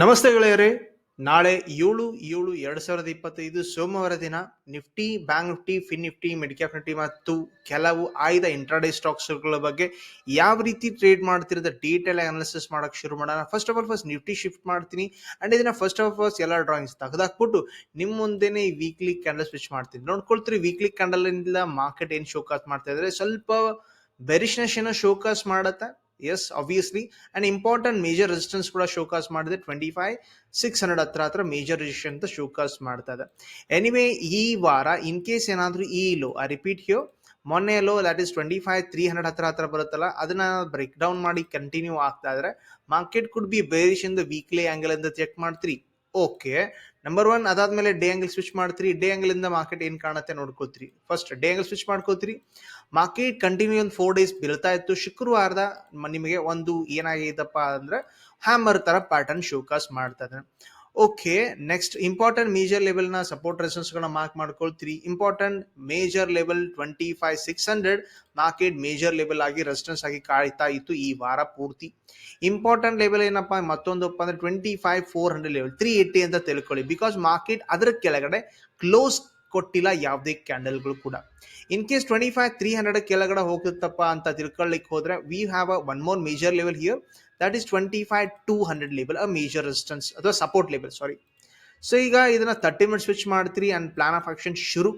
ನಮಸ್ತೆ ಗೆಳೆಯರೇ. ನಾಳೆ ಏಳು ಏಳು, ಎರಡ್ ಸಾವಿರದ ಇಪ್ಪತ್ತೈದು ಸೋಮವಾರ ದಿನ Nifty, bank Nifty, fin Nifty, midcap Nifty ಮತ್ತು ಕೆಲವು ಆಯ್ದ ಇಂಟ್ರಾಡೇ ಸ್ಟಾಕ್ಸ್ಗಳ ಬಗ್ಗೆ ಯಾವ ರೀತಿ ಟ್ರೇಡ್ ಮಾಡ್ತಿರೋದ ಡೀಟೇಲ್ ಅನಾಲಿಸಿಸ್ ಮಾಡೋಕೆ ಶುರು ಮಾಡೋಣ. First of all first Nifty shift ಮಾಡ್ತೀನಿ. ಅಂಡ್ ಇದನ್ನ ಫಸ್ಟ್ ಆಫ್ ಆಲ್ ಎಲ್ಲ ಡ್ರಾಯಿಂಗ್ಸ್ ತೆಗೆದಾಕ್ಬಿಟ್ಟು ನಿಮ್ಮ ಮುಂದೆನೆ ವೀಕ್ಲಿ ಕ್ಯಾಂಡಲ್ ಸ್ವಿಚ್ ಮಾಡ್ತೀನಿ. ನೋಡ್ಕೊಳ್ತೀರಿ ವೀಕ್ಲಿ ಕ್ಯಾಂಡಲ್ ಮಾರ್ಕೆಟ್ ಏನ್ ಶೋಕಾಸ್ ಮಾಡ್ತಾ ಇದ್ರೆ ಸ್ವಲ್ಪ ಬೆರಿಶ್ನೆಸ್ ಏನೋ ಶೋಕಾಸ್ ಮಾಡತ್ತೆ? Yes obviously and important major resistance ಕೂಡ ಶೋಕಾಸ್ ಮಾಡಿದೆ. ಟ್ವೆಂಟಿ ಫೈವ್ ಸಿಕ್ಸ್ ಹಂಡ್ರೆಡ್ ಹತ್ರ ಹತ್ರ ಮೇಜರ್ ರೆಸಿಸ್ಟೆನ್ಸ್ ಅಂತ ಶೋಕಾಸ್ ಮಾಡ್ತಾ ಇದೆ. ಎನಿವೇ ಈ ವಾರ ಇನ್ ಕೇಸ್ ಏನಾದರೂ ಈ ಲೋ ಐ ರಿಪೀಟ್ ಹಿಯೋ ಮೊನ್ನೆ low that is twenty five three hundred ಹತ್ರ ಹತ್ರ ಬರುತ್ತಲ್ಲ, ಅದನ್ನ ಬ್ರೇಕ್ ಡೌನ್ ಮಾಡಿ ಕಂಟಿನ್ಯೂ ಆಗ್ತಾ ಇದ್ರೆ ಮಾರ್ಕೆಟ್ ಕುಡ್ ಬಿ ಬೇರಿಶ್ ಇಂದ ವೀಕ್ಲಿ ಆ್ಯಂಗಲ್ ಅಂತ ಚೆಕ್ ಮಾಡ್ತೀರಿ. ಓಕೆ ನಂಬರ್ ಒನ್ ಅದಾದ್ಮೇಲೆ ಡೇ ಆಂಗಲ್ ಸ್ವಿಚ್ ಮಾಡ್ತೀರಿ. ಡೇ ಆಂಗಲ್ ಇಂದ ಮಾರ್ಕೆಟ್ ಏನ್ ಕಾಣುತ್ತೆ ನೋಡ್ಕೋತೀರಿ. ಫಸ್ಟ್ ಡೇ ಆಂಗಲ್ ಸ್ವಿಚ್ ಮಾಡ್ಕೋತೀರಿ. ಮಾರ್ಕೆಟ್ ಕಂಟಿನ್ಯೂ ಒಂದು ಫೋರ್ ಡೇಸ್ ಬೀಳ್ತಾ ಇತ್ತು. ಶುಕ್ರವಾರದ ನಿಮಗೆ ಒಂದು ಏನಾಗಿದಪ್ಪ ಅಂದ್ರೆ ಹ್ಯಾಮರ್ ತರ ಪ್ಯಾಟರ್ನ್ ಶೋಕಾಸ್ ಮಾಡ್ತಾ ಇದೆ ಓಕೆ ನೆಕ್ಸ್ಟ್ ಇಂಪಾರ್ಟೆಂಟ್ ಮೇಜರ್ ಲೆವೆಲ್ನ ಸಪೋರ್ಟ್ ರೆಸನ್ಸ್ ಗಳನ್ನ mark ಮಾಡ್ಕೊಳ್ತೀರಿ. Important major level twenty five six hundred market major level ಆಗಿ ರೆಸಿಸ್ಟೆನ್ಸ್ ಆಗಿ ಕಾಯ್ತಾ ಇತ್ತು ಈ ವಾರ ಪೂರ್ತಿ. ಇಂಪಾರ್ಟೆಂಟ್ ಲೆವೆಲ್ ಏನಪ್ಪಾ ಮತ್ತೊಂದಪ್ಪ ಅಂದ್ರೆ twenty five four hundred level three eighty ಅಂತ ತಿಳ್ಕೊಳ್ಳಿ. ಬಿಕಾಸ್ ಮಾರ್ಕೆಟ್ ಅದರ ಕೆಳಗಡೆ ಕ್ಲೋಸ್ ಕೊಟ್ಟಿಲ್ಲ ಯಾವುದೇ ಕ್ಯಾಂಡಲ್ಗಳು ಕೂಡ. In case twenty five three hundred ಕೆಳಗಡೆ ಹೋಗುತ್ತಪ್ಪ ಅಂತ ತಿಳ್ಕೊಳ್ಳಿಕ್ ಹೋದ್ರೆ we have a one more major level here that is twenty five two hundred label a major resistance ಅಥವಾ ಸಪೋರ್ಟ್ ಲೇಬಲ್ ಸಾರಿ ಸೊ ಈಗ ಇದನ್ನ ತರ್ಟಿ ಮಿನಿಟ್ ಸ್ವಿಚ್ ಮಾಡ್ತೀರಿ ಅಂಡ್ ಪ್ಲಾನ್ ಆಫ್ ಆಕ್ಷನ್ ಶುರು.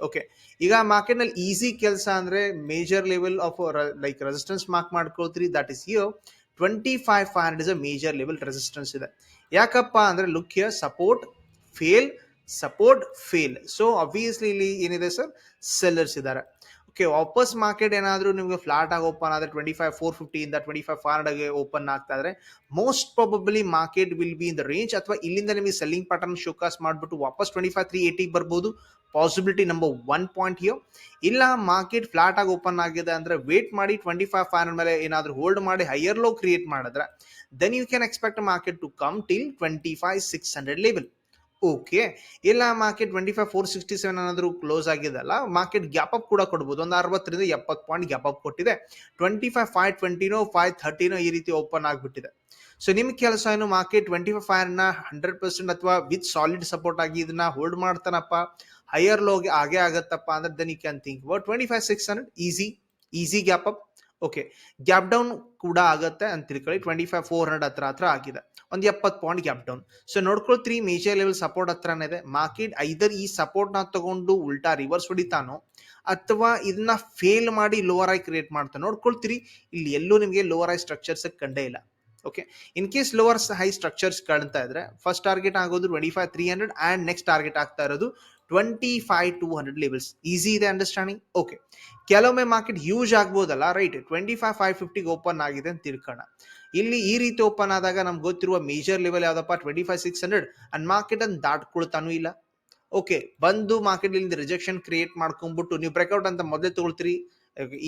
ಓಕೆ ಈಗ ಮಾರ್ಕೆಟ್ನಲ್ಲಿ ಈಸಿ ಕೆಲಸ ಅಂದ್ರೆ major level of like resistance mark ಮಾಡ್ಕೊಳ್ತೀರಿ that is yo twenty five five hundred is a major level resistance ಇದೆ. ಯಾಕಪ್ಪ ಅಂದ್ರೆ look here support fail support fail so obviously ಇಲ್ಲಿ ಏನಿದೆ ಸರ್ ಸೆಲ್ಲರ್ಸ್ ಇದ್ದಾರೆ. ಓಕೆ ವಾಪಸ್ ಮಾರ್ಕೆಟ್ ಏನಾದರೂ ನಿಮಗೆ ಫ್ಲಾಟ್ ಆಗಿ ಓಪನ್ ಆದರೆ ಟ್ವೆಂಟಿ ಫೈವ್ ಫೋರ್ ಫಿಫ್ಟಿಯಿಂದ ಟ್ವೆಂಟಿ ಫೈವ್ ಫಾರ್ ಹಂಡ್ರೆಡ್ಗೆ ಓಪನ್ ಆಗ್ತಾ ಇದ್ರೆ most probably market will be in the range ಅಥವಾ ಇಲ್ಲಿಂದ ನಿಮಗೆ ಸೆಲ್ಲಿಂಗ್ ಪ್ಯಾಟರ್ನ್ ಶೋಕಾಸ್ ಮಾಡಿಬಿಟ್ಟು ವಾಪಸ್ ಟ್ವೆಂಟಿ ಫೈವ್ ತ್ರೀ ಏಯ್ಟಿಗೆ ಬರ್ಬೋದು. ಪಾಸಿಬಿಲಿಟಿ ನಂಬರ್ ಒನ್ ಪಾಯಿಂಟ್ ಇಯೋ ಇಲ್ಲ ಮಾರ್ಕೆಟ್ ಫ್ಲಾಟ್ ಆಗಿ ಓಪನ್ ಆಗಿದೆ ಅಂದ್ರೆ ವೇಟ್ ಮಾಡಿ ಟ್ವೆಂಟಿ ಫೈವ್ ಫೈವ್ ಮೇಲೆ ಏನಾದರೂ ಹೋಲ್ಡ್ ಮಾಡಿ ಹೈಯರ್ ಲೋ ಕ್ರಿಯೇಟ್ ಮಾಡಿದ್ರೆ then you can expect market to come till twenty five six hundred level okay ಇಲ್ಲ market twenty five four sixty seven ಏನಾದರೂ ಕ್ಲೋಸ್ ಆಗಿದೆಲ್ಲ ಮಾರ್ಕೆಟ್ ಗ್ಯಾಪ್ ಅಪ್ ಕೂಡ ಕೊಡ್ಬೋದು. ಒಂದು ಅರವತ್ತರಿಂದ ಎಪ್ಪತ್ತು ಪಾಯಿಂಟ್ ಗ್ಯಾಪ್ ಅಪ್ ಕೊಟ್ಟಿದೆ. ಟ್ವೆಂಟಿ ಫೈವ್ ಫೈವ್ ಟ್ವೆಂಟಿನೋ ಫೈವ್ ಥರ್ಟಿನೋ ಈ ರೀತಿ ಓಪನ್ ಆಗಿಬಿಟ್ಟಿದೆ. ಸೊ ನಿಮ್ಮ ಕೆಲಸ ಏನು? ಮಾರ್ಕೆಟ್ ಟ್ವೆಂಟಿ ಫೈವ್ ಫೈವ್ನ ಹಂಡ್ರೆಡ್ ಪರ್ಸೆಂಟ್ ಅಥವಾ ವಿತ್ ಸಾಲಿಡ್ ಸಪೋರ್ಟ್ ಆಗಿ ಇದನ್ನ ಹೋಲ್ಡ್ ಮಾಡ್ತಾನಪ್ಪ. ಹೈಯರ್ ಲೋಗೆ ಆಗೇ ಆಗತ್ತಪ್ಪ ಅಂದ್ರೆ then you can think about twenty five six hundred easy easy gap up okay gap down ಕೂಡ ಆಗತ್ತೆ ಅಂತ ತಿಳ್ಕೊಳ್ಳಿ. ಟ್ವೆಂಟಿ ಫೈವ್ ಫೋರ್ ಹಂಡ್ರೆಡ್ ಹತ್ರ ಹತ್ರ ಆಗಿದೆ. ಒಂದು ಎಪ್ಪತ್ತು ಪಾಯಿಂಟ್ ಗ್ಯಾಪ್ ಡೌನ್ ಸೊ ನೋಡ್ಕೊಳ್ತೀರಿ ಮೇಜರ್ ಲೆವೆಲ್ ಸಪೋರ್ಟ್ ಹತ್ರನೇ ಇದೆ. ಮಾರ್ಕೆಟ್ ಐದರ್ ಈ ಸಪೋರ್ಟ್ನ ತಗೊಂಡು ಉಲ್ಟಾ ರಿವರ್ಸ್ ಹೊಡಿತಾನೋ, ಅಥವಾ ಇದನ್ನ ಫೇಲ್ ಮಾಡಿ ಲೋವರ್ ಐ ಕ್ರಿಯೇಟ್ ಮಾಡ್ತಾನೆ ನೋಡ್ಕೊಳ್ತೀರಿ ಇಲ್ಲಿ ಎಲ್ಲೂ ನಿಮಗೆ ಲೋವರ್ ಐ ಸ್ಟ್ರಕ್ಚರ್ಸ್ ಕಂಡೇ ಇಲ್ಲ. Okay in case lower high structures ಕಾಣ್ತಾ ಇದ್ರೆ ಫಸ್ಟ್ ಟಾರ್ಗೆಟ್ ಆಗೋದು twenty five three hundred and next target ಆಗ್ತಾ ಇರೋದು twenty five two hundred levels easy ಇದೆ ಅಂಡರ್ಸ್ಟ್ಯಾಂಡಿಂಗ್ ಓಕೆ ಕೆಲವೊಮ್ಮೆ ಮಾರ್ಕೆಟ್ ಯೂಸ್ ಆಗ್ಬೋದಲ್ಲ ರೈಟ್ ಟ್ವೆಂಟಿ ಫೈವ್ ಫೈವ್ ಫಿಫ್ಟಿಗೆ ಓಪನ್ ಆಗಿದೆ ಅಂತ ತಿಳ್ಕೋಣ ಇಲ್ಲಿ ಈ ರೀತಿ ಓಪನ್ ಆದಾಗ ನಮ್ಗೆ ಗೊತ್ತಿರುವ ಮೇಜರ್ ಲೆವೆಲ್ ಯಾವ್ದಪ್ಪ? Twenty five six hundred and market ಅನ್ನು ದಾಟ್ಕೊಳ್ತಾನೂ ಇಲ್ಲ. ಓಕೆ ಬಂದು ಮಾರ್ಕೆಟ್ ಇಲ್ಲಿ ರಿಜೆಕ್ಷನ್ ಕ್ರಿಯೇಟ್ ಮಾಡ್ಕೊಂಡ್ಬಿಟ್ಟು ನೀವು ಬ್ರೇಕ್ಔಟ್ ಅಂತ ಮೊದಲೇ ತಗೊಳ್ತೀರಿ.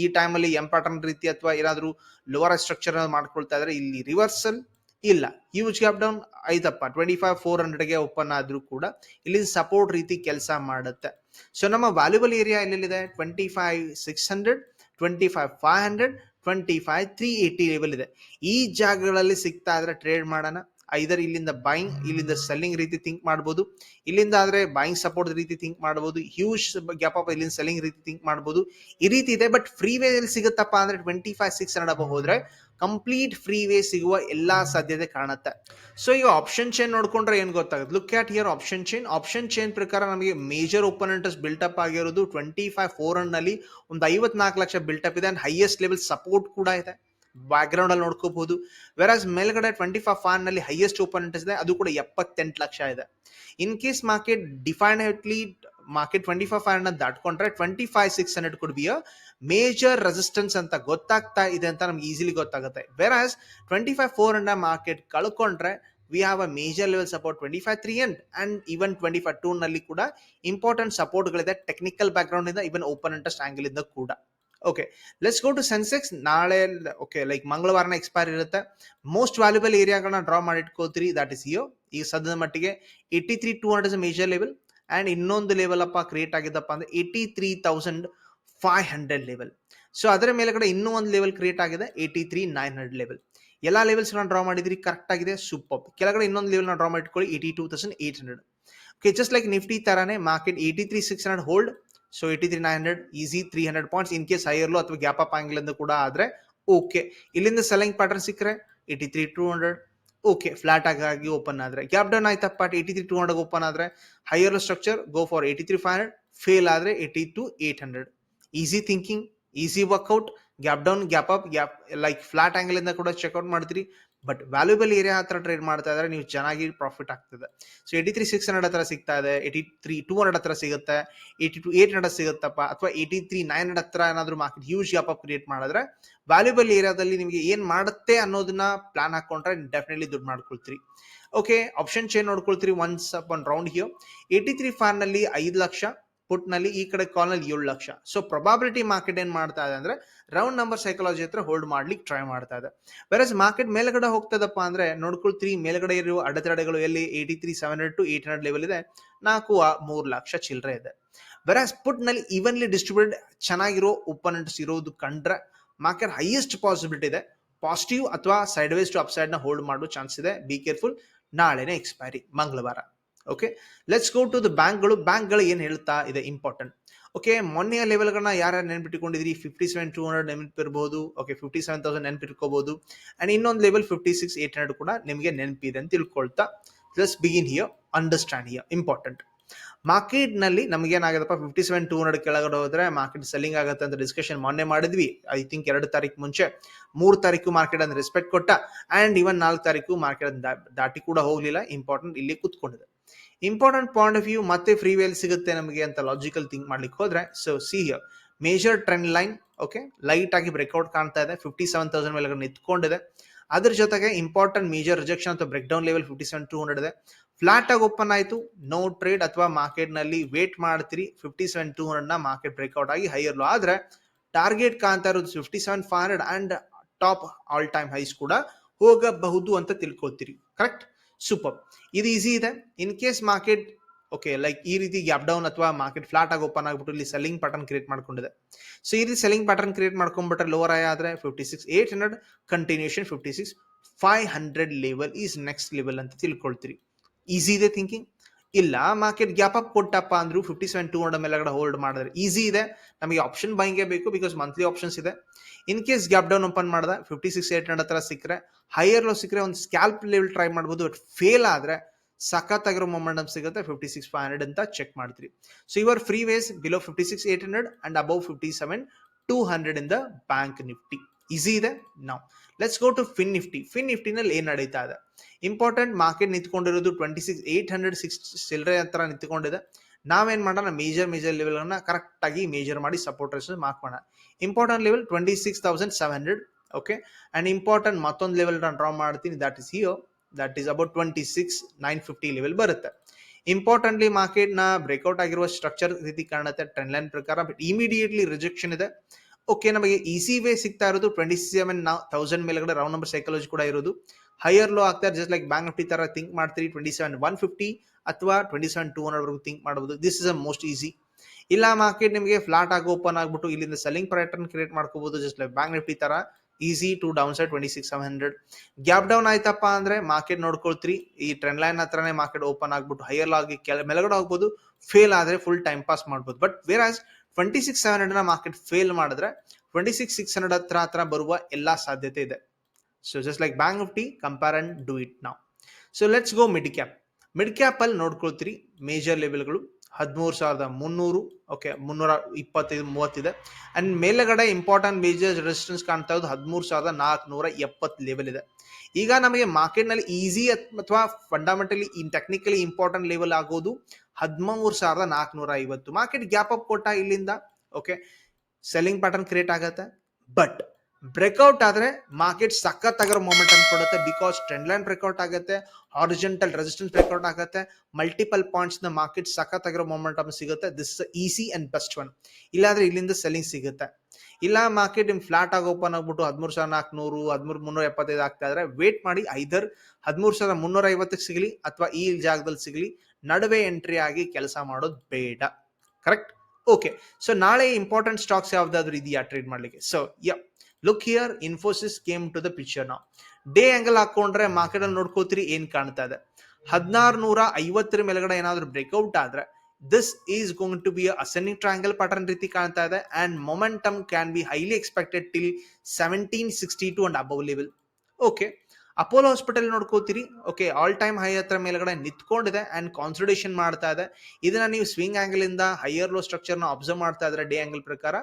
ಈ ಟೈಮಲ್ಲಿ ಎಂ ಪ್ಯಾಟರ್ನ್ ರೀತಿ ಅಥವಾ ಏನಾದರೂ ಲೋವರ್ ಸ್ಟ್ರಕ್ಚರ್ ಮಾಡ್ಕೊಳ್ತಾ ಇದ್ರೆ ಇಲ್ಲಿ ರಿವರ್ಸಲ್ ಇಲ್ಲ. ಹ್ಯೂಜ್ ಗ್ಯಾಪ್ ಡೌನ್ ಐತಪ್ಪ. ಟ್ವೆಂಟಿ ಫೈವ್ ಫೋರ್ ಹಂಡ್ರೆಡ್ಗೆ ಓಪನ್ ಆದ್ರೂ ಕೂಡ ಇಲ್ಲಿ ಸಪೋರ್ಟ್ ರೀತಿ ಕೆಲಸ ಮಾಡುತ್ತೆ. ಸೊ ನಮ್ಮ valuable area ಎಲ್ಲೆಲ್ಲಿದೆ? Twenty five six hundred twenty five five hundred twenty five three eighty level ಇದೆ. ಈ ಜಾಗಗಳಲ್ಲಿ ಸಿಗ್ತಾ ಇದ್ರೆ ಟ್ರೇಡ್ ಮಾಡೋಣ. ಐದರ್ ಇಲ್ಲಿಂದ ಬೈಯಿಂಗ್ ಇಲ್ಲಿಂದ ಸೆಲ್ಲಿಂಗ್ ರೀತಿ ಥಿಂಕ್ ಮಾಡ್ಬೋದು. ಇಲ್ಲಿಂದ ಆದ್ರೆ ಬೈಯಿಂಗ್ ಸಪೋರ್ಟ್ ರೀತಿ ಥಿಂಕ್ ಮಾಡ್ಬೋದು. ಹ್ಯೂಜ್ ಗ್ಯಾಪ್ ಅಪ್ ಇಲ್ಲಿಂದ ಸೆಲ್ಲಿಂಗ್ ರೀತಿ ಥಿಂಕ್ ಮಾಡ್ಬೋದು. ಈ ರೀತಿ ಇದೆ ಬಟ್ ಫ್ರೀ ವೇ ಅಲ್ಲಿ ಸಿಗುತ್ತಪ್ಪ ಅಂದ್ರೆ ಟ್ವೆಂಟಿ ಫೈವ್ ಸಿಕ್ಸ್ ಹಂಡ್ರೆಡ್ ಹೋದರೆ ಕಂಪ್ಲೀಟ್ ಫ್ರೀ ವೇ ಸಿಗುವ ಎಲ್ಲಾ ಸಾಧ್ಯತೆ ಕಾಣುತ್ತೆ. ಸೊ ಈಗ ಆಪ್ಷನ್ ಚೇನ್ ನೋಡ್ಕೊಂಡ್ರೆ ಏನು ಗೊತ್ತಾಗುತ್ತೆ? Look at here option chain option chain ಪ್ರಕಾರ ನಮಗೆ ಮೇಜರ್ ಓಪನ್ ಇಂಟ್ರೆಸ್ಟ್ ಬಿಲ್ಟಪ್ ಆಗಿರೋದು ಟ್ವೆಂಟಿ ಫೈವ್ ಫೋರ್ನಲ್ಲಿ ಒಂದು ಐವತ್ನಾಲ್ಕು ಲಕ್ಷ ಬಿಲ್ಟ್ ಅಪ್ ಇದೆ ಅಂಡ್ ಹೈಯೆಸ್ಟ್ ಲೆವೆಲ್ ಸಪೋರ್ಟ್ ಕೂಡ ಇದೆ. ಬ್ಯಾಕ್ ಗ್ರೌಂಡ್ ಅಲ್ಲಿ ನೋಡ್ಕೋಬಹುದು. ವೆರಾಸ್ ಮೇಲ್ಗಡೆ ಟ್ವೆಂಟಿ ಫೈವ್ ಫಾನ್ನಲ್ಲಿ ಹೈಯೆಸ್ಟ್ ಓಪನ್ ಇಂಟ್ರೆಸ್ಟ್ ಇದೆ, ಅದು ಕೂಡ ಎಪ್ಪತ್ತೆಂಟು ಲಕ್ಷ ಇದೆ. In case market definitely market twenty five five hundred ದಾಟ್ಕೊಂಡ್ರೆ twenty five six hundred could be major resistance ಅಂತ ಗೊತ್ತಾಗ್ತಾ ಇದೆ ಅಂತ ನಮ್ಗೆ ಈಸಿಲಿ ಗೊತ್ತಾಗುತ್ತೆ. Whereas twenty five four hundred market ಕಳ್ಕೊಂಡ್ರೆ we have a major level support twenty five three and and even twenty five two ನಲ್ಲಿ ಕೂಡ important ಸಪೋರ್ಟ್ಗಳಿದೆ ಟೆಕ್ನಿಕಲ್ ಬ್ಯಾಕ್ಗ್ರೌಂಡ್ ಇಂದ ಇವನ್ ಓಪನ್ ಇಂಟ್ರೆಸ್ಟ್ ಆಂಗಲ್ ಇಂದ ಕೂಡ. Okay let's go to Sensex ನಾಳೆ okay like ಮಂಗಳವಾರನ expire ಇರುತ್ತೆ. ಮೋಸ್ಟ್ ವ್ಯಾಲ್ಯೂಬಲ್ ಏರಿಯಾಗಳನ್ನ ಡ್ರಾ ಮಾಡಿ ಇಟ್ಕೋತೀರಿ ದಟ್ ಇಸ್ ಇಯೋ ಈ ಸದ್ಯದ ಮಟ್ಟಿಗೆ eighty three two hundred is major level and ಇನ್ನೊಂದು ಲೆವೆಲ್ ಅಪ್ಪ ಕ್ರಿಯೇಟ್ ಆಗಿದ್ದಪ್ಪ ಅಂದ್ರೆ eighty three thousand five hundred level so ಅದರ ಮೇಲ್ಗಡೆ ಇನ್ನೂ ಒಂದು ಲೆವೆಲ್ ಕ್ರಿಯೇಟ್ ಆಗಿದೆ eighty three nine hundred level ಎಲ್ಲ ಲೆವೆಲ್ಸ್ನ ಡ್ರಾ ಮಾಡಿದ್ರಿ ಕರೆಕ್ಟ್ ಆಗಿದೆ ಸೂಪರ್ ಕೆಳಗಡೆ ಇನ್ನೊಂದು ಲೆವೆಲ್ನ draw ಮಾಡಿಟ್ಕೊಳ್ಳಿ eighty two thousand eight hundred okay just like Nifty ತರಾನೇ market eighty three six hundred hold so eighty three nine hundred easy three hundred points in case ಹೈಯರ್ಲು ಅಥವಾ gap up ಆಂಗ್ಲಿಂದ ಕೂಡ ಆದರೆ okay ಇಲ್ಲಿಂದ selling pattern ಸಿಕ್ಕರೆ eighty three two hundred okay flat ಆಗಿ open ಆದರೆ. Gap down ಆಯ್ತಪ್ಪ eighty three two hundred open ಆದರೆ higher structure go for eighty three five hundred fail ಆದರೆ eighty two eight hundred easy thinking easy workout gap down gap up gap like flat ಆ್ಯಂಗಲಿಂದ ಕೂಡ check out ಮಾಡ್ತೀರಿ. But valuable area ಹತ್ರ trade ಮಾಡ್ತಾ ಇದ್ರೆ ನೀವು ಚೆನ್ನಾಗಿ profit ಆಗ್ತದೆ. So eighty three six hundred ಹತ್ರ ಸಿಗ್ತಾ ಇದೆ. ಏಯ್ಟಿ ತ್ರೀ ಟೂ ಹಂಡ್ರೆಡ್ ಹತ್ರ ಸಿಗುತ್ತೆ. ಏಯ್ಟಿ ಟು ಏಟ್ ಹಂಡ್ರೆಡ್ ಸಿಗುತ್ತಪ್ಪ. ಅಥವಾ ಏಯ್ಟಿ ತ್ರೀ ನೈನ್ ಹಂಡ್ರೆಡ್ ಹತ್ರ ಏನಾದರೂ market huge gap up create ಮಾಡಿದ್ರೆ ವ್ಯಾಲ್ಯೂಬಲ್ ಏರಿಯಾದಲ್ಲಿ ನಿಮಗೆ ಏನು ಮಾಡುತ್ತೆ ಅನ್ನೋದನ್ನ ಪ್ಲಾನ್ ಹಾಕೊಂಡ್ರೆ ಡೆಫಿನೆಟ್ಲಿ ದುಡ್ಡು ಮಾಡ್ಕೊಳ್ತೀರಿ. ಓಕೆ ಆಪ್ಷನ್ ಚೇನ್ ನೋಡ್ಕೊಳ್ತೀರಿ once up one round ಹಿಯೋ eighty three ಫ್ಯಾನ್ನಲ್ಲಿ ಐದು ಲಕ್ಷ. ಪುಟ್ನಲ್ಲಿ ಈ ಕಡೆ ಕಾಲ್ನಲ್ಲಿ ಏಳು ಲಕ್ಷ. ಸೊ ಪ್ರೊಬಾಬಿಲಿಟಿ ಮಾರ್ಕೆಟ್ ಏನ್ ಮಾಡ್ತಾ ಇದೆ ಅಂದ್ರೆ ರೌಂಡ್ ನಂಬರ್ ಸೈಕಾಲಜಿ ಹತ್ರ ಹೋಲ್ಡ್ ಮಾಡ್ಲಿಕ್ಕೆ ಟ್ರೈ ಮಾಡ್ತಾ ಇದೆ. ವೆರಸ್ ಮಾರ್ಕೆಟ್ ಮೇಲ್ಗಡೆ ಹೋಗ್ತದಪ್ಪ ಅಂದ್ರೆ ನೋಡ್ಕೊಳ್ತೀರಿ ಮೇಲ್ಗಡೆ ಇರುವ ಅಡೆತಡೆಗಳು ಎಲ್ಲಿ? Eighty three seven hundred to eight hundred level ಇದೆ. ನಾಲ್ಕು ಮೂರು ಲಕ್ಷ ಚಿಲ್ಲರೆ ಇದೆ. ವೆರಸ್ ಪುಟ್ನಲ್ಲಿ ಈವನ್ಲಿ ಡಿಸ್ಟ್ರಿಬ್ಯೂಟೆಡ್ ಚೆನ್ನಾಗಿರೋ ಓಪನೆಂಟ್ಸ್ ಇರೋದು ಕಂಡ್ರೆ ಮಾರ್ಕೆಟ್ ಹೈಯೆಸ್ಟ್ ಪಾಸಿಬಿಲಿಟಿ ಇದೆ. ಪಾಸಿಟಿವ್ ಅಥವಾ ಸೈಡ್ ವೇಸ್ ಟು ಅಪ್ಸೈಡ್ನ ಹೋಲ್ಡ್ ಮಾಡೋ ಚಾನ್ಸ್ ಇದೆ. ಬಿ ಕೇರ್ಫುಲ್ ನಾಳೆನೇ ಎಕ್ಸ್ಪೈರಿ ಮಂಗಳವಾರ. Okay let's go to the ಬ್ಯಾಂಕ್ಗಳು ಬ್ಯಾಂಕ್ಗಳು ಏನು ಹೇಳ್ತಾ ಇದೆ ಇಂಪಾರ್ಟೆಂಟ್ ಓಕೆ ಮೊನ್ನೆಯ ಲೆವೆಲ್ಗಳನ್ನ ಯಾರ್ಯಾರು ನೆನ್ಪಿಟ್ಕೊಂಡಿದ್ರಿ ಫಿಫ್ಟಿ ಸೆವೆನ್ ಟೂ ಹಂಡ್ರೆಡ್ ನೆನಪಿರ್ಬೋದು. ಓಕೆ ಫಿಫ್ಟಿ ಸೆವೆನ್ ತೌಸಂಡ್ ನೆನಪಿಟ್ಕೋಬಹುದು ಅಂಡ್ ಇನ್ನೊಂದು level fifty six eight hundred ಕೂಡ ನಿಮಗೆ ನೆನಪಿದೆ ಅಂತ ತಿಳ್ಕೊಳ್ತಾ. Just begin here understand here important ಮಾರ್ಕೆಟ್ನಲ್ಲಿ ನಮ್ಗೆ ಫಿಫ್ಟಿ ಸೆವೆನ್ ಟೂ ಹಂಡ್ರೆಡ್ ಕೆಳಗಡೆ ಹೋದ್ರೆ ಮಾರ್ಕೆಟ್ ಸೆಲ್ಲಿಂಗ್ ಆಗುತ್ತೆ ಅಂತ ಡಿಸ್ಕಷನ್ ಮೊನ್ನೆ ಮಾಡಿದ್ವಿ. ಐ ಥಿಂಕ್ ಎರಡು ತಾರೀಕು ಮುಂಚೆ. ಮೂರು ತಾರೀಕು ಮಾರ್ಕೆಟ್ ಅಂದ್ರೆ ರೆಸ್ಪೆಕ್ಟ್ ಕೊಟ್ಟ. ಅಂಡ್ ಇವನ್ ನಾಲ್ಕು ತಾರೀಕು ಮಾರ್ಕೆಟ್ ದಾಟಿ ಕೂಡ ಹೋಗ್ಲಿಲ್ಲ. ಇಂಪಾರ್ಟೆಂಟ್ ಇಲ್ಲಿ ಕೂತ್ಕೊಂಡಿದೆ. ಇಂಪಾರ್ಟೆಂಟ್ ಪಾಯಿಂಟ್ ಆಫ್ ವ್ಯೂ ಮತ್ತೆ ಫ್ರೀ ವೇಲ್ ಸಿಗುತ್ತೆ ನಮಗೆ ಅಂತ ಲಾಜಿಕಲ್ ಥಿಂಕ್ ಮಾಡ್ಲಿಕ್ಕೆ ಹೋದ್ರೆ so see here major trend line okay light ಆಗಿ ಬ್ರೇಕ್ಔಟ್ ಕಾಣ್ತಾ ಇದೆ ಫಿಫ್ಟಿ ಸೆವೆನ್ ತೌಸಂಡ್ ಮೇಲೆ ನಿಂತ್ಕೊಂಡಿದೆ. ಅದ್ರ ಜೊತೆಗೆ ಇಂಪಾರ್ಟೆಂಟ್ ಮೇಜರ್ ರಿಜೆಕ್ಷನ್ ಅಥವಾ break down level fifty seven two hundred ಇದೆ. ಫ್ಲಾಟ್ ಆಗಿ ಓಪನ್ ಆಯಿತು ನೋ ಟ್ರೇಡ್ ಅಥವಾ ಮಾರ್ಕೆಟ್ನಲ್ಲಿ ವೇಟ್ ಮಾಡ್ತೀರಿ ಫಿಫ್ಟಿ ಸೆವೆನ್ ಟೂ ಹಂಡ್ರೆಡ್ನ ಮಾರ್ಕೆಟ್ ಬ್ರೇಕ್ಔಟ್ ಆಗಿ ಹೈಯರ್ ಲೋ ಆದ್ರೆ ಟಾರ್ಗೆಟ್ ಕಾಣ್ತಾ ಇರೋದು fifty seven five hundred and top all time highs ಕೂಡ ಹೋಗಬಹುದು ಅಂತ ತಿಳ್ಕೊಳ್ತೀರಿ ಕರೆಕ್ಟ್ ಸೂಪರ್ ಇದು ಈಸಿ ಇದೆ. In case market okay like ಈ ರೀತಿ ಗ್ಯಾಪ್ ಡೌನ್ ಅಥವಾ ಮಾರ್ಕೆಟ್ ಫ್ಲಾಟ್ ಆಗಿ ಓಪನ್ ಆಗಿಬಿಟ್ಟು ಇಲ್ಲಿ ಸೆಲ್ಲಿಂಗ್ ಪ್ಯಾಟರ್ನ್ ಕ್ರಿಯೇಟ್ ಮಾಡ್ಕೊಂಡಿದೆ. ಸೊ ಈ ರೀತಿ ಸೆಲ್ಲಿಂಗ್ ಪ್ಯಾಟರ್ನ್ ಕ್ರಿಯೇಟ್ ಮಾಡ್ಕೊಂಡ್ಬಿಟ್ರೆ ಲೋವರ್ ಆಯ ಆದ್ರೆ fifty six eight hundred continuation fifty six five hundred level is next level ಅಂತ ತಿಳ್ಕೊಳ್ತೀರಿ. ಈಸಿ ಇದೆ ಥಿಂಕಿಂಗ್ ಇಲ್ಲ ಮಾರ್ಕೆಟ್ ಗ್ಯಾಪ್ ಅಪ್ ಕೊಟ್ಟಪ್ಪ ಅಂದ್ರು ಫಿಫ್ಟಿ ಸೆವೆನ್ ಟೂ ಹಂಡ್ರೆಡ್ ಮೇಲೆಗಡೆ ಹೋಲ್ಡ್ ಮಾಡಿದ್ರೆ. ಈಸಿ ಇದೆ. ನಮಗೆ ಆಪ್ಷನ್ ಬೈಂಗೆ ಬೇಕು ಬಿಕಾಸ್ ಮಂತ್ಲಿ ಆಪ್ಷನ್ಸ್ ಇದೆ. In case gap down open ಮಾಡಿದ ಫಿಫ್ಟಿ ಸಿಕ್ಸ್ ಏಟ್ ಹಂಡ್ರೆಡ್ ಹತ್ರ ಸಿಕ್ಕರೆ ಹೈಯರ್ ಲೋ ಸಿಕ್ಕರೆ ಒಂದು ಸ್ಕ್ಯಾಲ್ಪ್ ಲೆವೆಲ್ ಟ್ರೈ ಮಾಡ್ಬೋದು ಬಟ್ ಫೇಲ್ ಆದ್ರೆ ಸಖತ್ತಾಗಿರೋ ಮೊಮೆಂಟಮ್ ಸಿಗುತ್ತೆ ಫಿಫ್ಟಿ ಸಿಕ್ಸ್ ಫೈವ್ ಹಂಡ್ರೆಡ್ ಅಂತ ಚೆಕ್ ಮಾಡ್ತೀರಿ. So ಇವರ್ free ways below fifty six eight hundred and above fifty seven two hundred in the bank nifty easy ಇದೆ ನಾವು let's go to fin nifty fin ನಿಫ್ಟಿನಲ್ಲಿ ಏನು ನಡೀತಾ ಇದೆ? Important market ನಿಂತ್ಕೊಂಡಿರೋದು twenty six eight hundred six ಸಿಲ್ರೆ ಹತ್ರ ನಿಂತ್ಕೊಂಡಿದೆ. ನಾವೇನು ಮಾಡೋಣ? Major major level ಕರೆಕ್ಟಾಗಿ ಮೇಜರ್ ಮಾಡಿ ಸಪೋರ್ಟ್ ಮಾರ್ಕ್ ಮಾಡೋಣ important level twenty six thousand seven hundred okay and important ಮತ್ತೊಂದು ಲೆವೆಲ್ ನಾನು ಡ್ರಾ ಮಾಡ್ತೀನಿ. That is here that is about twenty six nine fifty level ಬರುತ್ತೆ. ಇಂಪಾರ್ಟೆಂಟ್ಲಿ ಮಾರ್ಕೆಟ್ನ ಬ್ರೇಕ್ಔಟ್ ಆಗಿರುವ structure ರೀತಿ ಕಾಣುತ್ತೆ. ಟ್ರೆಂಡ್ ಲೈನ್ ಪ್ರಕಾರ ಬಟ್ ಇಮಿಡಿಯೇಟ್ಲಿ ರಿಜೆಕ್ಷನ್ ಇದೆ. ಓಕೆ ನಮಗೆ ಈಸಿ ವೇ ಸಿಗ್ತಾ ಇರೋದು ಟ್ವೆಂಟಿ ಸೆವೆನ್ ತೌಸಂಡ್ ಮೇಲ್ಗಡೆ ರೌಂಡ್ ನಂಬರ್ ಸೈಕಾಲಜಿ ಕೂಡ ಇರೋದು. ಹೈಯರ್ ಲೋ ಆಗ್ತಾರೆ ಜಸ್ಟ್ ಲೈಕ್ ಬ್ಯಾಂಕ್ ನಿಫ್ಟಿ ತರ ಥಿಂಕ್ ಮಾಡ್ತೀರಿ ಟ್ವೆಂಟಿ ಸೆವೆನ್ ಒನ್ ಫಿಫ್ಟಿ ಅಥವಾ ಟ್ವೆಂಟಿ ಸೆವೆನ್ ಟೂ ಹಂಡ್ರೆಡ್ ವರೆಗೂ ಥಿಂಕ್ ಮಾಡಬಹುದು this is a most easy ಇಲ್ಲ ಮಾರ್ಕೆಟ್ ನಿಮಗೆ ಫ್ಲಾಟ್ ಆಗಿ ಓಪನ್ ಆಗ್ಬಿಟ್ಟು ಇಲ್ಲಿಂದ ಸೆಲ್ಲಿಂಗ್ ಪ್ಯಾಟರ್ನ್ ಕ್ರಿಯೇಟ್ ಮಾಡ್ಕೋಬಹುದು ಜಸ್ಟ್ ಲೈಕ್ ಬ್ಯಾಂಕ್ ನಿಫ್ಟಿ ತರ easy to down side twenty six seven hundred gap down ಆಯ್ತಪ್ಪ ಅಂದ್ರೆ ಮಾರ್ಕೆಟ್ ನೋಡ್ಕೊಳ್ತೀರಿ, ಈ ಟ್ರೆಂಡ್ ಲೈನ್ ಹತ್ರನೇ ಮಾರ್ಕೆಟ್ ಓಪನ್ ಆಗ್ಬಿಟ್ಟು ಹೈಯರ್ ಆಗಿ ಕೆಲ ಮೆಲಗಡೆ ಹೋಗ್ಬೋದು ಫೇಲ್ ಆದ್ರೆ ಫುಲ್ ಟೈಮ್ ಪಾಸ್ ಮಾಡ್ಬೋದು. But where as twenty six seven ಹಂಡ್ರೆಡ್ನ market fail ಮಾಡಿದ್ರೆ ಟ್ವೆಂಟಿ ಸಿಕ್ಸ್ ಸಿಕ್ಸ್ ಹಂಡ್ರೆಡ್ ಹತ್ರ ಹತ್ರ ಬರುವ ಎಲ್ಲ ಸಾಧ್ಯತೆ ಇದೆ. ಸೊ ಜಸ್ಟ್ ಲೈಕ್ ಬ್ಯಾಂಕ್ ಟಿ ಕಂಪೇರ್ ಅಂಡ್ ಡೂ ಇಟ್ ನಾವು so let's go mid cap mid ಕ್ಯಾಪಲ್ಲಿ ನೋಡ್ಕೊಳ್ತೀರಿ ಮೇಜರ್ ಲೆವೆಲ್ಗಳು ಹದಿಮೂರು ಸಾವಿರದ ಮುನ್ನೂರು ಓಕೆ ಮುನ್ನೂರ ಇಪ್ಪತ್ತೈದು ಮೂವತ್ತಿದೆ ಅಂಡ್ ಮೇಲೆಗಡೆ ಇಂಪಾರ್ಟೆಂಟ್ ಮೇಜರ್ ರೆಸಿಸ್ಟೆನ್ಸ್ ಕಾಣ್ತಾ ಇರೋದು ಹದಿಮೂರು ಸಾವಿರದ ನಾಲ್ಕುನೂರ ಎಪ್ಪತ್ತು ಲೆವೆಲ್ ಇದೆ. ಈಗ ನಮಗೆ ಮಾರ್ಕೆಟ್ನಲ್ಲಿ ಈಸಿ ಅಥವಾ fundamentally in technically important level ಆಗೋದು ಹದಿಮೂರು ಸಾವಿರದ ನಾಲ್ಕುನೂರ ಐವತ್ತು. ಮಾರ್ಕೆಟ್ ಗ್ಯಾಪ್ ಅಪ್ ಕೊಟ್ಟ ಇಲ್ಲಿಂದ ಓಕೆ ಸೆಲ್ಲಿಂಗ್ ಪ್ಯಾಟರ್ನ್ ಕ್ರಿಯೇಟ್ ಆಗುತ್ತೆ. ಬಟ್ ಬ್ರೇಕ್ಔಟ್ ಆದ್ರೆ ಮಾರ್ಕೆಟ್ ಸಖತ್ ಆಗಿರೋ ಮೂಮೆಂಟ್ ಕೊಡುತ್ತೆ ಬಿಕಾಸ್ ಟ್ರೆಂಡ್ ಲೈನ್ ಬ್ರೇಕ್ಔಟ್ ಆಗುತ್ತೆ ಹಾರಿಜೆಂಟಲ್ ರೆಸಿಸ್ಟೆನ್ಸ್ ಬ್ರೇಕ್ಔಟ್ ಆಗುತ್ತೆ ಮಲ್ಟಿಪಲ್ ಪಾಯಿಂಟ್ಸ್ನ ಮಾರ್ಕೆಟ್ ಸಖತ್ ಆಗಿರೋ ಮೊಮೆಂಟಮ್ ಸಿಗುತ್ತೆ. This easy and best one ಇಲ್ಲಾಂದ್ರೆ ಇಲ್ಲಿಂದ ಸೆಲ್ಲಿಂಗ್ ಸಿಗುತ್ತೆ. ಇಲ್ಲ ಮಾರ್ಕೆಟ್ ನಿಮ್ ಫ್ಲಾಟ್ ಆಗಿ ಓಪನ್ ಆಗ್ಬಿಟ್ಟು ಹದಿಮೂರು ಸಾವಿರ ನಾಲ್ಕುನೂರು, ಹದಿಮೂರು ಮುನ್ನೂರ ಎಪ್ಪತ್ತೈದು ಆಗ್ತಾ ಇದ್ರೆ ವೇಟ್ ಮಾಡಿ ಐದರ್ ಹದಿಮೂರು ಸಾವಿರ ಮುನ್ನೂರ ಐವತ್ತಕ್ಕೆ ಸಿಗಲಿ ಅಥವಾ ಈ ಜಾಗದಲ್ಲಿ ಸಿಗಲಿ. ನಡುವೆ ಎಂಟ್ರಿ ಆಗಿ ಕೆಲಸ ಮಾಡೋದು ಬೇಡ. ಕರೆಕ್ಟ್ ಓಕೆ ಸೊ ನಾಳೆ ಇಂಪಾರ್ಟೆಂಟ್ ಸ್ಟಾಕ್ಸ್ ಯಾವ್ದಾದ್ರು ಇದೆಯಾ ಟ್ರೇಡ್ ಮಾಡ್ಲಿಕ್ಕೆ? So you look here Infosys came to the picture ನಾವು ಡೇ ಆಂಗಲ್ ಹಾಕೊಂಡ್ರೆ ಮಾರ್ಕೆಟ್ ಅಲ್ಲಿ ನೋಡ್ಕೋತೀರಿ, ಏನ್ ಕಾಣ್ತಾ ಇದೆ? ಹದಿನಾರು ನೂರ ಐವತ್ತರ ಮೇಲ್ಗಡೆ ಏನಾದ್ರು ಬ್ರೇಕ್ಔಟ್ ಆದ್ರೆ this is going to be ascending triangle pattern ರೀತಿ ಕಾಣ್ತಾ ಇದೆ. And momentum can be highly expected till seventeen sixty two and above level okay Apollo hospital ನೋಡ್ಕೋತೀರಿ. Okay all time high ಹತ್ರ ಮೇಲ್ಗಡೆ ನಿಂತ್ಕೊಂಡಿದೆ ಅಂಡ್ ಕಾನ್ಸಲ್ಟೇಷನ್ ಮಾಡ್ತಾ ಇದೆ. ಇದನ್ನ ನೀವು ಸ್ವಿಂಗ್ ಆಂಗಲ್ ಇಂದ ಹೈಯರ್ ಲೋ ಸ್ಟ್ರಕ್ಚರ್ನ ಅಬ್ಸರ್ವ್ ಮಾಡ್ತಾ ಇದ್ರೆ ಡೇ ಆ್ಯಂಗಲ್ ಪ್ರಕಾರ.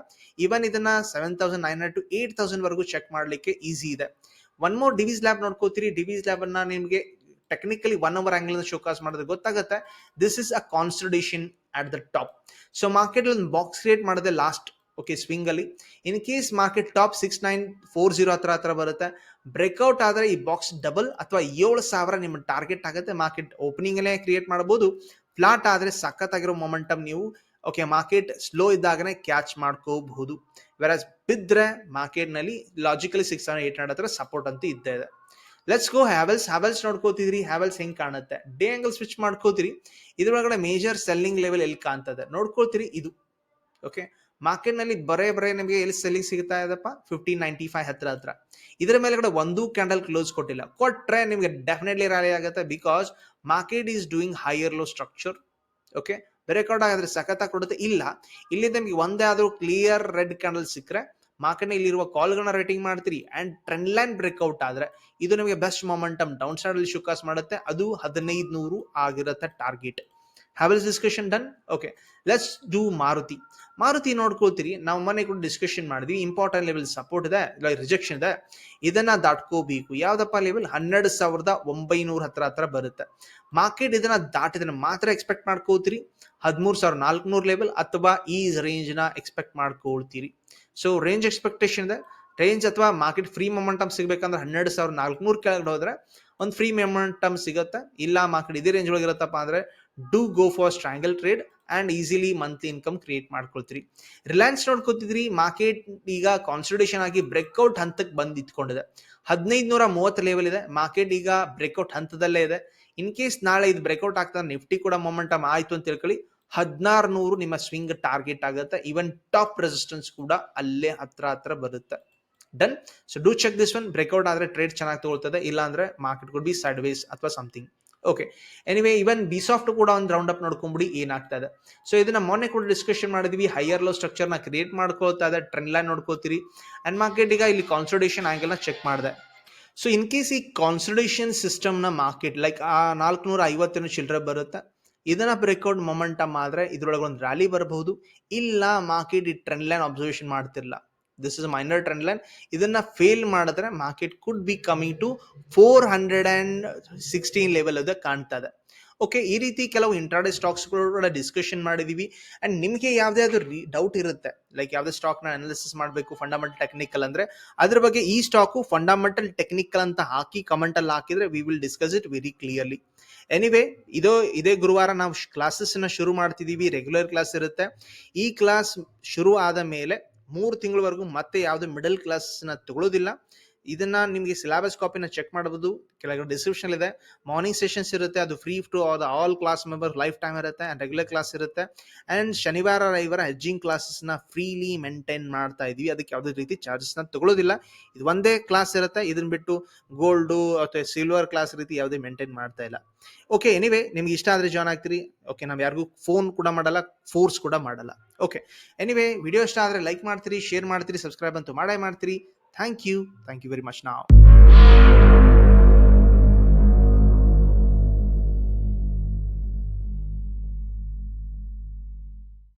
ಈವನ್ ಇದನ್ನ seven thousand nine hundred to eight thousand ವರೆಗೂ ಚೆಕ್ ಮಾಡ್ಲಿಕ್ಕೆ ಈಸಿ ಇದೆ. ಒನ್ ಮೋರ್ ಡಿವಿಸ್ ಲ್ಯಾಬ್ ನೋಡ್ಕೋತೀರಿ. ಡಿವಿಸ್ ಲ್ಯಾಬ್ ಅನ್ನ ನಿಮಗೆ technically one hour angle showcase ಮಾಡಿದ್ರೆ ಗೊತ್ತಾಗುತ್ತೆ. This is a consolidation at the top so market ಒಂದು ಬಾಕ್ಸ್ ಕ್ರಿಯೇಟ್ ಮಾಡಿದೆ ಲಾಸ್ಟ್ ಓಕೆ ಸ್ವಿಂಗ್ ಅಲ್ಲಿ. In case market top six nine four zero ಹತ್ರ ಹತ್ರ ಬರುತ್ತೆ ಬ್ರೇಕ್ಔಟ್ ಆದ್ರೆ ಈ ಬಾಕ್ಸ್ ಡಬಲ್ ಅಥವಾ ಏಳು ಸಾವಿರ ನಿಮ್ಮ ಟಾರ್ಗೆಟ್ ಆಗುತ್ತೆ. ಮಾರ್ಕೆಟ್ ಓಪನಿಂಗ್ ಅಲ್ಲೇ ಕ್ರಿಯೇಟ್ ಮಾಡಬಹುದು. ಫ್ಲಾಟ್ ಆದ್ರೆ ಸಖತ್ತಾಗಿರೋ ಮೊಮೆಂಟಮ್ ನೀವು ಓಕೆ ಮಾರ್ಕೆಟ್ ಸ್ಲೋ ಇದ್ದಾಗನೇ ಕ್ಯಾಚ್ ಮಾಡ್ಕೋಬಹುದು. ವೆರಸ್ ಬಿದ್ರೆ ಮಾರ್ಕೆಟ್ನಲ್ಲಿ logically six seven eight hundred ಹತ್ರ ಸಪೋರ್ಟ್ ಅಂತ ಇದ್ದೇ ಇದೆ. ಲೆಟ್ಸ್ ಗೋ ಹ್ಯಾವೆಲ್ಸ್ ಹ್ಯಾವೆಲ್ಸ್ ನೋಡ್ಕೋತಿದ್ರಿ. ಹ್ಯಾವೆಲ್ಸ್ ಹೆಂಗ್ ಕಾಣುತ್ತೆ? ಡೇ ಆಂಗಲ್ ಸ್ವಿಚ್ ಮಾಡ್ಕೋತೀರಿ. ಇದ್ರೊಳಗಡೆ ಮೇಜರ್ ಸೆಲ್ಲಿಂಗ್ ಲೆವೆಲ್ ಎಲ್ಲಿ ಕಾಣ್ತದೆ? ನೋಡ್ಕೋತೀರಿ ಇದು. ಓಕೆ ಮಾರ್ಕೆಟ್ನಲ್ಲಿ ಬರೇ ಬರೇ ನಿಮಗೆ ಎಲ್ಲಿ ಸೆಲ್ಲಿಂಗ್ ಸಿಗ್ತಾ ಇದೆಪ್ಪ ಫಿಫ್ಟೀನ್ ನೈಂಟಿ ಫೈವ್ ಹತ್ರ ಹತ್ರ. ಇದರ ಮೇಲ್ಗಡೆ ಒಂದು ಕ್ಯಾಂಡಲ್ ಕ್ಲೋಸ್ ಕೊಟ್ಟಿಲ್ಲ. ಕೊಟ್ರೆ ನಿಮಗೆ ಡೆಫಿನೆಟ್ಲಿ ರ್ಯಾಲಿ ಆಗುತ್ತೆ because market is doing higher low structure okay breakout ಆಗಿದ್ರೆ ಸಖತ್ತಾಗಿ ಕೊಡುತ್ತೆ. ಇಲ್ಲ. ಇಲ್ಲಿ ನಿಮಗೆ ಒಂದೇ ಆದ್ರೂ ಕ್ಲಿಯರ್ ರೆಡ್ ಕ್ಯಾಂಡಲ್ ಸಿಕ್ಕರೆ ಮಾರ್ಕೆಟ್ ಇಲ್ಲಿರುವ ಕಾಲ್ಗಳನ್ನ ರೇಟಿಂಗ್ ಮಾಡ್ತೀರಿ ಅಂಡ್ ಟ್ರೆಂಡ್ ಲೈನ್ ಬ್ರೇಕ್ಔಟ್ ಆದ್ರೆ ಇದು ನಿಮಗೆ ಬೆಸ್ಟ್ ಮೊಮೆಂಟಮ್ ಡೌನ್ ಸೈಡ್ ಅಲ್ಲಿ ಶುಕಾಸ್ ಮಾಡುತ್ತೆ. ಅದು ಹದಿನೈದು ನೂರು ಆಗಿರುತ್ತೆ target Havells discussion done okay let's do Maruti Maruti ನೋಡ್ಕೊಳ್ತೀರಿ. ನಾವು ಮನೆ ಕೂಡ ಡಿಸ್ಕಷನ್ ಮಾಡಿದ್ವಿ. ಇಂಪಾರ್ಟೆಂಟ್ ಲೆವೆಲ್ ಸಪೋರ್ಟ್ ಇದೆ, ಇಲ್ಲ ರಿಜೆಕ್ಷನ್ ಇದೆ. ಇದನ್ನ ದಾಟ್ಕೋಬೇಕು. ಯಾವ್ದಪ್ಪ ಲೆವೆಲ್ ಹನ್ನೆರಡು ಸಾವಿರದ ಒಂಬೈನೂರ ಹತ್ರ ಹತ್ರ ಬರುತ್ತೆ. ಮಾರ್ಕೆಟ್ ಇದನ್ನ ದಾಟಿದ್ರೆ ಮಾತ್ರ ಎಕ್ಸ್ಪೆಕ್ಟ್ ಮಾಡ್ಕೋತೀರಿ ಹದಿಮೂರು ಸಾವಿರ ನಾಲ್ಕುನೂರು ಲೆವೆಲ್ ಅಥವಾ ಈ ರೇಂಜ್ನ ಎಕ್ಸ್ಪೆಕ್ಟ್ ಮಾಡ್ಕೊಳ್ತೀರಿ. ಸೊ ರೇಂಜ್ ಎಕ್ಸ್ಪೆಕ್ಟೇಷನ್ ಇದೆ. ರೇಂಜ್ ಅಥವಾ ಮಾರ್ಕೆಟ್ ಫ್ರೀ ಮೊಮೆಂಟಮ್ ಸಿಗಬೇಕಂದ್ರೆ ಹನ್ನೆರಡು ಸಾವಿರ ನಾಲ್ಕುನೂರು ಕೆಳಗಡೆ ಹೋದ್ರೆ ಒಂದು ಫ್ರೀ ಮೊಮೆಂಟಮ್ ಸಿಗುತ್ತೆ. ಇಲ್ಲ ಮಾರ್ಕೆಟ್ ಇದೇ ರೇಂಜ್ ಒಳಗೆ ಇರುತ್ತಪ್ಪ ಅಂದ್ರೆ do go for strangle trade and easily monthly income create ಮಾಡ್ಕೊಳ್ತೀರಿ. Reliance ನೋಡ್ಕೊತಿದ್ರಿ ಮಾರ್ಕೆಟ್ ಈಗ ಕಾನ್ಸಲ್ಟೇಷನ್ ಆಗಿ ಬ್ರೇಕ್ಔಟ್ ಹಂತಕ್ಕೆ ಬಂದು ಇಟ್ಕೊಂಡಿದೆ. ಹದಿನೈದು ನೂರ ಮೂವತ್ತು ಲೆವೆಲ್ ಇದೆ ಮಾರ್ಕೆಟ್ ಈಗ ಬ್ರೇಕ್ಔಟ್ ಹಂತದಲ್ಲೇ ಇದೆ. ಇನ್ ಕೇಸ್ ನಾಳೆ ಇದು ಬ್ರೇಕ್ಔಟ್ ಆಗ್ತದೆ ನಿಫ್ಟಿ ಕೂಡ ಮೊಮೆಂಟಮ್ ಆಯಿತು ಅಂತ ತಿಳ್ಕೊಳ್ಳಿ. ಹದಿನಾರು ನೂರು ನಿಮ್ಮ ಸ್ವಿಂಗ್ ಟಾರ್ಗೆಟ್ ಆಗುತ್ತೆ. ಈವನ್ ಟಾಪ್ ರೆಸಿಸ್ಟೆನ್ಸ್ ಕೂಡ ಅಲ್ಲೇ ಹತ್ರ ಹತ್ರ ಬರುತ್ತೆ. Done so do check this one breakout ಆದರೆ ಟ್ರೇಡ್ ಚೆನ್ನಾಗಿ ತಗೊಳ್ತದೆ. ಇಲ್ಲ ಅಂದ್ರೆ ಮಾರ್ಕೆಟ್ ಕುಡ್ ಬಿ ಸೈಡ್ ಅಥವಾ ಸಮಥಿಂಗ್ ಓಕೆ ಎನಿವೆ ಇವನ್ ಬಿಸಾಫ್ಟ್ ಕೂಡ ಒಂದು ರೌಂಡ್ ಅಪ್ ನೋಡ್ಕೊಂಬಿಡಿ ಏನಾಗ್ತಾ ಇದೆ ಸೊ ಇದನ್ನ ಮೊನ್ನೆ ಕೂಡ ಡಿಸ್ಕಷನ್ ಮಾಡಿದ್ವಿ. ಹೈಯರ್ ಲೋ ಸ್ಟ್ರಕ್ಚರ್ನ ಕ್ರಿಯೇಟ್ ಮಾಡ್ಕೊಳ್ತಾ ಇದೆ ಟ್ರೆಂಡ್ ಲೈನ್ ನೋಡ್ಕೋತೀರಿ. ಅಂಡ್ ಮಾರ್ಕೆಟ್ ಈಗ ಇಲ್ಲಿ ಕಾನ್ಸಲ್ಟೇಷನ್ ಆಂಗಲ್ನ ಚೆಕ್ ಮಾಡಿದೆ. ಸೊ ಇನ್ ಕೇಸ್ ಈ ಕಾನ್ಸಲ್ಟೇಷನ್ ಸಿಸ್ಟಮ್ನ ಮಾರ್ಕೆಟ್ ಲೈಕ್ ಆ ನಾಲ್ಕುನೂರ ಐವತ್ತೇನು ಚಿಲ್ಲರೆ ಬರುತ್ತೆ, ಇದನ್ನ ಬ್ರೇಕ್ಔಟ್ ಮೊಮೆಂಟಮ್ ಆದರೆ ಇದರೊಳಗೆ ಒಂದು ರ್ಯಾಲಿ ಬರಬಹುದು. ಇಲ್ಲ ಮಾರ್ಕೆಟ್ ಈ trend line observation ಮಾಡ್ತಿರ್ಲ this is minor trend line ಇದನ್ನ ಫೇಲ್ ಮಾಡಿದ್ರೆ market could be coming to four hundred and sixteen level ಅದು ಕಾಣ್ತಾ ಇದೆ. ಓಕೆ ಈ ರೀತಿ ಕೆಲವು ಇಂಟ್ರಾಡೆ ಸ್ಟಾಕ್ಸ್ ಕೂಡ ಡಿಸ್ಕಷನ್ ಮಾಡಿದೀವಿ. ಅಂಡ್ ನಿಮಗೆ ಯಾವುದೇ ಅದು ಡೌಟ್ ಇರುತ್ತೆ ಲೈಕ್ ಯಾವುದೇ ಸ್ಟಾಕ್ನ ಅನಾಲಿಸಿಸ್ ಮಾಡಬೇಕು ಫಂಡಮೆಂಟಲ್ ಟೆಕ್ನಿಕಲ್ ಅಂದ್ರೆ, ಅದ್ರ ಬಗ್ಗೆ ಈ ಸ್ಟಾಕು ಫಂಡಮೆಂಟಲ್ ಟೆಕ್ನಿಕಲ್ ಅಂತ ಹಾಕಿ ಕಮೆಂಟ್ ಅಲ್ಲಿ ಹಾಕಿದ್ರೆ we will discuss it very clearly anyway ಇದು, ಇದೇ ಗುರುವಾರ ನಾವು ಕ್ಲಾಸಸ್ನ ಶುರು ಮಾಡ್ತಿದ್ದೀವಿ ರೆಗ್ಯುಲರ್ ಕ್ಲಾಸ್ ಇರುತ್ತೆ. ಈ ಕ್ಲಾಸ್ ಶುರು ಆದ ಮೇಲೆ ಮೂರು ತಿಂಗಳವರೆಗೂ ಮತ್ತೆ ಯಾವುದು ಮಿಡಲ್ ಕ್ಲಾಸ್ನ ತಗೊಳ್ಳೋದಿಲ್ಲ ಇದನ್ನ ನಿಮಗೆ ಸಿಲೆಬಸ್ ಕಾಪಿನ ಚೆಕ್ ಮಾಡಬಹುದು ಕೆಳಗಡೆ ಡಿಸ್ಕ್ರಿಪ್ಷನ್ ಇದೆ. ಮಾರ್ನಿಂಗ್ ಸೆಷನ್ಸ್ ಇರುತ್ತೆ, ಅದು free to all class member lifetime ಇರುತ್ತೆ ಅಂಡ್ ರೆಗ್ಯುಲರ್ ಕ್ಲಾಸ್ ಇರುತ್ತೆ. ಅಂಡ್ ಶನಿವಾರ, ರವಿವಾರ ಹೆಜ್ಜಿಂಗ್ ಕ್ಲಾಸಸ್ನ ಫ್ರೀಲಿ ಮೇಂಟೈನ್ ಮಾಡ್ತಾ ಇದೀವಿ. ಅದಕ್ಕೆ ಯಾವುದೇ ರೀತಿ ಚಾರ್ಜಸ್ನ ತಗೊಳ್ಳೋದಿಲ್ಲ ಇದು ಒಂದೇ ಕ್ಲಾಸ್ ಇರುತ್ತೆ. ಇದನ್ನ ಬಿಟ್ಟು ಗೋಲ್ಡು ಅಥವಾ ಸಿಲ್ವರ್ ಕ್ಲಾಸ್ ರೀತಿ ಯಾವುದೇ ಮೇಂಟೈನ್ ಮಾಡ್ತಾ ಇಲ್ಲ. ಓಕೆ ಎನಿವೆ ನಿಮ್ಗೆ ಇಷ್ಟ ಆದ್ರೆ ಜಾಯ್ನ್ ಆಗ್ತೀರಿ. ಓಕೆ ನಾವು ಯಾರಿಗೂ ಫೋನ್ ಕೂಡ ಮಾಡಲ್ಲ ಫೋರ್ಸ್ ಕೂಡ ಮಾಡಲ್ಲ. ಓಕೆ ಎನಿವೆ ವಿಡಿಯೋ ಇಷ್ಟ ಆದ್ರೆ ಲೈಕ್ ಮಾಡ್ತೀರಿ ಶೇರ್ ಮಾಡ್ತೀರಿ ಸಬ್ಸ್ಕ್ರೈಬ್ ಅಂತೂ ಮಾಡೇ ಮಾಡ್ತೀರಿ. Thank you thank you very much ನಾವು